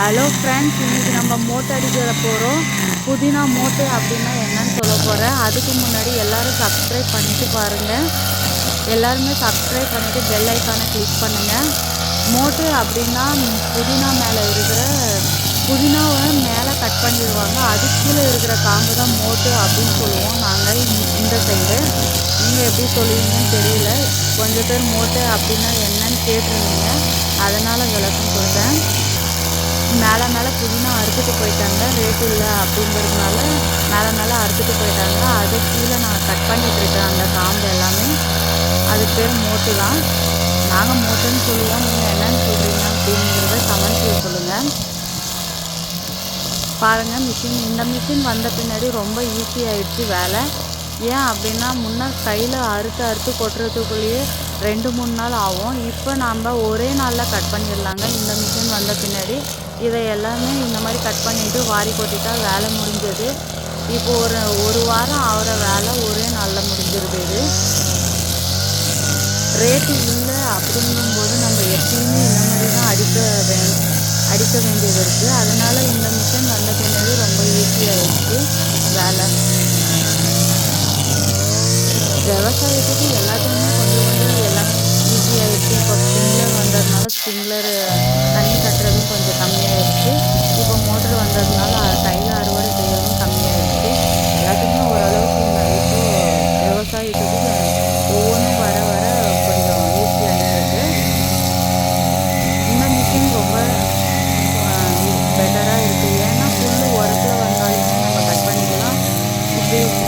Hello friends இன்றைக்கி நம்ம மோட்டை அடிக்கிற போகிறோம் புதினா மோட்டு அப்படின்னா என்னன்னு சொல்ல போகிறேன் அதுக்கு முன்னாடி எல்லோரும் சப்ஸ்கிரைப் பண்ணிவிட்டு பாருங்கள் எல்லாருமே சப்ஸ்கிரைப் பண்ணிவிட்டு பெல் ஐக்கானை கிளிக் பண்ணுங்கள் மோட்டு அப்படின்னா புதினா மேலே இருக்கிற புதினாவை மேலே கட் பண்ணிடுவாங்க. அதுக்கு கீழே இருக்கிற காம்பு தான் மோட்டு அப்படின்னு சொல்லுவோம் நாங்கள் இந்த சைடு நீங்கள் எப்படி சொல்லுவீங்கன்னு தெரியல. கொஞ்சம் பேர் மோட்டு அப்படின்னா என்னன்னு கேட்டிருந்தீங்க. அதனால் விளக்கம் கொடுத்தேன். மேலே மேலே புதினா அறுத்துட்டு போயிட்டாங்க. ரேட் இல்லை அப்படிங்கிறதுனால மேலே மேலே அறுத்துட்டு போயிட்டாங்க. அது கீழே நான் கட் பண்ணிட்டு அந்த காம்பு எல்லாமே அது பேர் மோட்டு தான். நாங்கள் மோட்டுன்னு சொல்லுவோம். நீங்கள் என்னென்னு சொல்கிறீங்க அப்படிங்கிறத கமெண்ட்ஸில் சொல்லுங்கள் பாருங்கள் மிஷின் இந்த மிஷின் வந்த பின்னாடி ரொம்ப ஈஸியாகிடுச்சு வேலை. ஏன் அப்படின்னா முன்னே கையில் அறுத்து அறுத்து கொட்டுறதுக்குள்ளேயே ரெண்டு மூணு நாள் ஆகும். இப்போ நாம் ஒரே நாளில் கட் பண்ணிடலாங்க. இந்த மிஷின் வந்த பின்னாடி இதை எல்லாமே இந்த மாதிரி கட் பண்ணிவிட்டு வாரி கொட்டிட்டா வேலை முடிஞ்சது. இப்போ ஒரு ஒரு வாரம் ஆகிற வேலை ஒரே நாளில் முடிஞ்சிருது இது. ரேட்டு இல்லை அப்படிங்கும்போது நம்ம எப்பயுமே இந்த மாதிரி தான் அடிக்க வே அடிக்க வேண்டியது இருக்குது அதனால் இந்த மிஷின் வந்த பின்னாடி ரொம்ப ஈஸியாகிடுச்சு வேலை. விவசாயத்துக்கு எல்லாத்துக்குமே கொஞ்சம் கொஞ்சம் எல்லாம் ஈஸியாகிடுச்சு இப்போ ஸ்ப்ரிங்க்லர் வந்ததுனால ஸ்ப்ரிங்க்லர் Thank you.